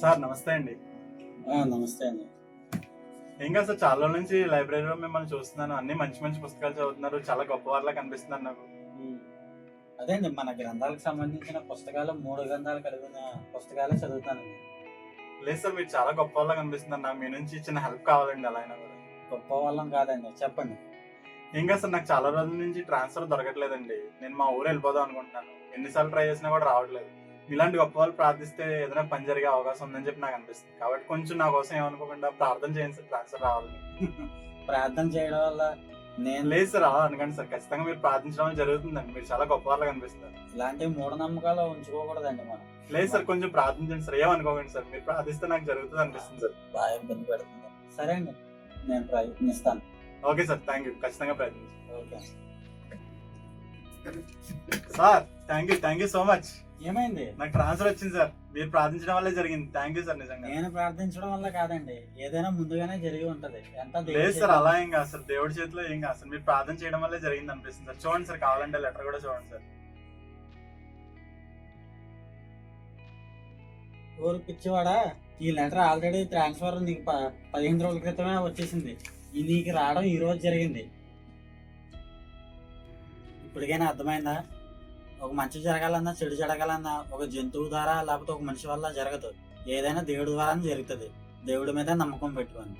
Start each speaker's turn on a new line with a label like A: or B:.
A: Sir నమస్తే అండి.
B: నమస్తే అండి.
A: ఏం కాదు సార్ చాలా రోజుల నుంచి లైబ్రరీలో మిమ్మల్ని చూస్తున్నాను. అన్ని మంచి మంచి పుస్తకాలు చదువుతున్నారు. చాలా గొప్ప వాళ్ళ కనిపిస్తున్నారు నాకు.
B: అదే అండి మన గ్రంథాలకు సంబంధించిన పుస్తకాలు మూడు గ్రంథాలు కలిగిన పుస్తకాలే చదువుతానండి.
A: లేదు సార్ మీరు చాలా గొప్ప వాళ్ళ కనిపిస్తున్నారు. నాకు మీ నుంచి చిన్న హెల్ప్ కావాలండి అలా అయినా కూడా.
B: గొప్ప వాళ్ళం కాదండి చెప్పండి.
A: ఏం కాదు సార్ నాకు చాలా రోజుల నుంచి ట్రాన్స్ఫర్ దొరకట్లేదండి. నేను మా ఊరు వెళ్ళిపోదాం అనుకుంటున్నాను. ఎన్నిసార్లు ట్రై చేసినా కూడా రావట్లేదు. ఇలాంటి గొప్ప వాళ్ళు ప్రార్థిస్తే ఏదైనా పని జరిగే అవకాశం ఉందని చెప్పి నాకు అనిపిస్తుంది. కాబట్టి కొంచెం నా కోసం ఏమనుకోకుండా ప్రార్థన చేయండి సార్ ట్రాన్స్ఫర్ రావాలని
B: ప్రార్థన చేయడం వల్ల నేను
A: లేదు సార్ అలా అనకండి సార్. ఖచ్చితంగా మీరు ప్రార్థించడం జరుగుతుందండి. మీరు చాలా గొప్ప వాళ్ళ కనిపిస్తారు
B: ఇలాంటి మూఢనమ్మకాలు ఉంచుకోకూడదండి మనం.
A: లేదు సార్ కొంచెం ప్రార్థించండి సార్. ఏమనుకోకండి సార్. మీరు ప్రార్థిస్తే నాకు జరుగుతుంది అనిపిస్తుంది సార్.
B: బాగా ఇబ్బంది పెడుతుంది. సరే అండి నేను ప్రయత్నిస్తాను.
A: ఓకే సార్ థ్యాంక్ యూ ఖచ్చితంగా ప్రయత్నించండి.
B: Okay
A: sir thank you thank you so much
B: ఏమైంది?
A: నాకు ట్రాన్స్ఫర్ వచ్చింది సార్. మీరు ప్రార్థించడం వల్లే జరిగింది. థ్యాంక్ యూ సార్ నిజంగా.
B: నేను ప్రార్థించడం వల్ల కాదండి. ఏదైనా ముందుగానే జరిగి ఉంటది. ఎంత
A: లేదు సార్ అలా ఏం కాదు సార్. దేవుడి చేతిలో ఏం కాదు సార్. మీరు ప్రార్థన చేయడం వల్లే జరిగింది అనిపిస్తుంది సార్. చూడండి సార్ కావాలంటే లెటర్ కూడా చూడండి సార్.
B: ఊరు పిచ్చివాడా ఈ లెటర్ ఆల్రెడీ ట్రాన్స్ఫర్ నీకు పదిహేను రోజుల క్రితమే వచ్చేసింది. నీకు రావడం ఈ రోజు జరిగింది. ఇప్పటికైనా అర్థమైందా? ఒక మంచి జరగాలన్నా చెడు జరగాలన్నా ఒక జంతువు ద్వారా లేకపోతే ఒక మనిషి వల్ల జరగదు. ఏదైనా దేవుడి ద్వారానే జరుగుతుంది. దేవుడి మీద నమ్మకం పెట్టుకోండి.